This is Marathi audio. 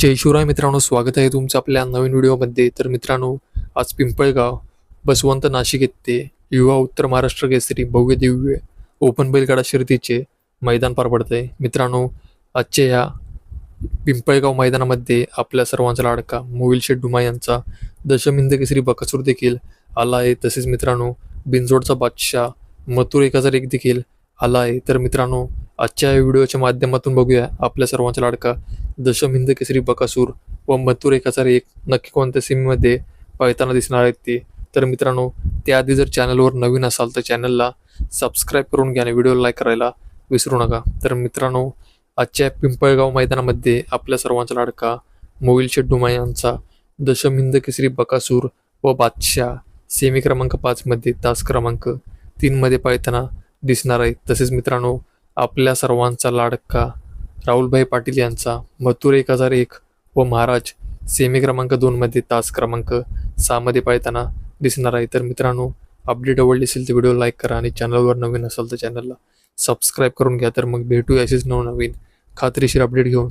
जय शिवराय मित्रांनो स्वागत आहे तुमचं आपल्या नवीन व्हिडिओमध्ये. तर मित्रांनो आज पिंपळगाव बसवंत नाशिक येथे युवा उत्तर महाराष्ट्र केसरी भव्य दिव्य ओपन बैलगाडा शर्यतीचे मैदान पार पडत आहे मित्रांनो आजच्या या पिंपळगाव मैदानामध्ये आपल्या सर्वांचा लाडका मोविल शेठ डुमा यांचा दशमिंद केसरी बकासूर देखील आला आहे. तसेच मित्रांनो बिनजोडचा बादशाह मथुर एक हजार एक देखील आला आहे. तर मित्रांनो आजच्या या व्हिडिओच्या माध्यमातून बघूया आपल्या सर्वांचा लाडका दशम हिंद केसरी बकासूर व मथुर एक हजार एक नक्की कोणत्या सीमेमध्ये पळताना दिसणार आहेत ते? तर मित्रांनो त्याआधी जर चॅनलवर नवीन असाल तर चॅनलला सबस्क्राईब करून घ्या आणि व्हिडिओला लाईक करायला विसरू नका. तर मित्रांनो आजच्या पिंपळगाव मैदानामध्ये आपल्या सर्वांचा लाडका मोविल शेड्डुमा यांचा दशम हिंद केसरी बकासूर व बादशाह सेमी क्रमांक पाचमध्ये तास क्रमांक तीनमध्ये पाळताना दिसणार आहे तसेच मित्रांनो आपल्या सर्वांचा लाडका राहुलभाई पाटील यांचा मथुर एक हजार एक व महाराज सेमी क्रमांक दोनमध्ये तास क्रमांक सहामध्ये पाळताना दिसणार आहे. तर मित्रांनो अपडेट आवडली असेल तर व्हिडिओ लाईक करा आणि चॅनलवर नवीन असाल तर चॅनलला सबस्क्राईब करून घ्या. तर मग भेटूया असेच नवनवीन खात्रीशीर अपडेट घेऊन.